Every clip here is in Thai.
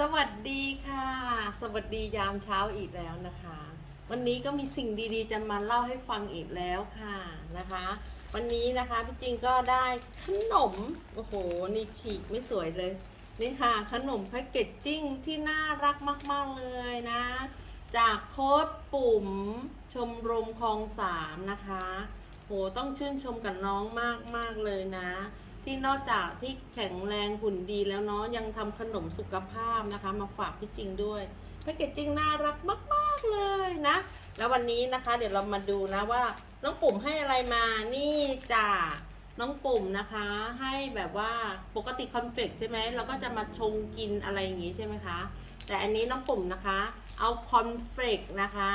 สวัสดีค่ะ สวัสดียามเช้าอีกแล้วนะคะ วันนี้ก็มีสิ่งดีๆ จะมาเล่าให้ฟังอีกแล้วค่ะนะคะ วันนี้นะคะพี่จริงก็ได้ขนมโอ้โหนี่ฉีกไม่สวยเลยนี่ค่ะขนมแพ็กเกจจิ้งที่น่ารักมาก ๆเลยนะ จากโค้ดปุ่มชมรมคลองสามนะคะโหต้องชื่นชมกับน้องมากๆเลยนะ ที่นอกจากที่แข็งแรงหุ่นดีแล้วเนาะยังทำขนมสุขภาพนะคะ มาฝากพี่จริงด้วยแพคเกจจิ้งน่ารักมาก ๆ เลยนะ แล้ววันนี้นะคะ เดี๋ยวเรามาดูนะว่า น้องปุ่มให้อะไรมานี่จ้าน้องปุ่มนะคะ ให้แบบว่าปกติคอนเฟกใช่ไหมเราก็จะมาชงกินอะไรอย่างงี้ใช่ไหมคะ แต่อันนี้น้องปุ่มนะคะ เอาคอนเฟกนะคะ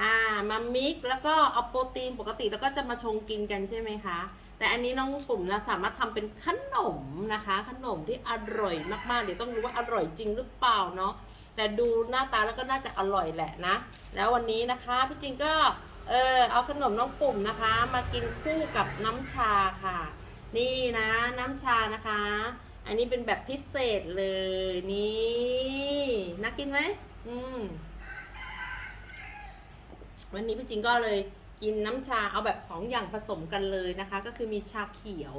อ่ามามิกแล้วก็เอาโปรตีนปกติแล้วก็จะมาชงกินกันใช่ไหมคะ แต่อันนี้น้องปุ่มนะสามารถทำเป็นขนมนะคะ ขนมที่อร่อยมากๆ เดี๋ยวต้องดูว่าอร่อยจริงหรือเปล่าเนาะแต่ดูหน้าตาแล้วก็น่าจะอร่อยแหละนะ แล้ววันนี้นะคะพี่จริงก็เออเอาขนมน้องปุ่มนะคะ มากินคู่กับน้ำชาค่ะ นี่นะน้ำชานะคะ อันนี้เป็นแบบพิเศษเลยนี่น่ากินไหมอืม วันนี้พี่จิงก็เลยกินน้ำชาเอาแบบสองอย่างผสมกันเลยนะคะ ก็คือมีชาเขียว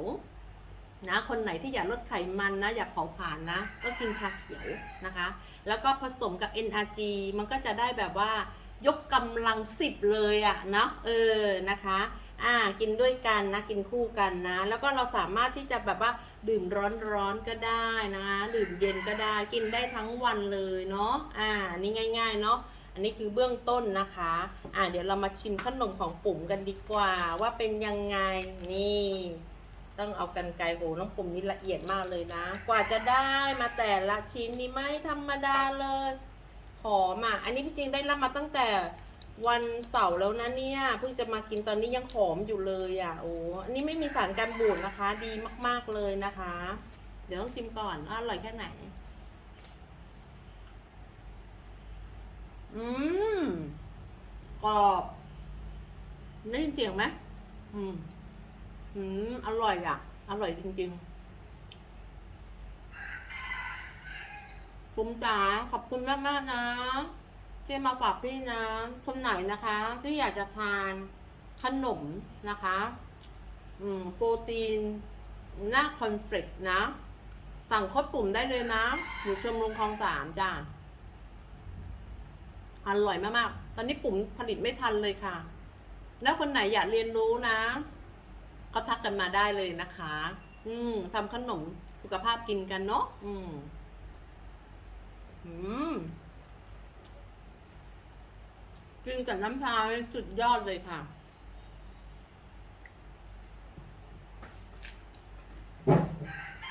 นะคนไหนที่อยากลดไขมันนะอยากเผาผลาญนะ ก็กินชาเขียวนะคะ แล้วก็ผสมกับ NRG มันก็จะได้แบบว่ายกกำลังสิบเลยอะเนาะเออนะคะอ่ากินด้วยกันนะกินคู่กันนะ แล้วก็เราสามารถที่จะแบบว่าดื่มร้อนๆก็ได้นะคะดื่มเย็นก็ได้กินได้ทั้งวันเลยเนาะอ่านี่ง่าย ๆ เนาะ อันนี้คือเบื้องต้นนะคะ อ่าเดี๋ยวเรามาชิมขนมของปุ๋มกันดีกว่า ว่าเป็นยังไงนี่ ต้องเอากันไกรโหน้องปุ๋มนี่ละเอียดมากเลยนะ กว่าจะได้มาแต่ละชิ้นนี่ไม่ธรรมดาเลยหอมอะอันนี้พี่จริงได้รับมาตั้งแต่วันเสาร์แล้วนะเนี่ยเพิ่งจะมากินตอนนี้ยังหอมอยู่เลยอะโอ้อันนี้ไม่มีสารกันบูดนะคะ ดีมากๆเลยนะคะ เดี๋ยวต้องชิมก่อนว่าอร่อยแค่ไหน อืมกรอบได้ยินเสียงไหมอืม อืม อร่อยอะ อร่อยจริงๆปุ้มจ๋าขอบคุณมากมากนะที่มาฝากพี่นะคนไหนนะคะ ที่อยากจะทานขนมนะคะ อืม โปรตีน หน้าคอนเฟลกนะ สั่งคดปุ่มได้เลยนะ อยู่ชมรมคลองสามจ้า อร่อยมากๆ ตอนนี้ปุ่มผลิตไม่ทันเลยค่ะ แล้วคนไหนอยากเรียนรู้นะ ก็ทักกันมาได้เลยนะคะ อืมทำขนมสุขภาพกินกันเนาะ อืม อืม กินกับน้ำชาสุดยอดเลยค่ะ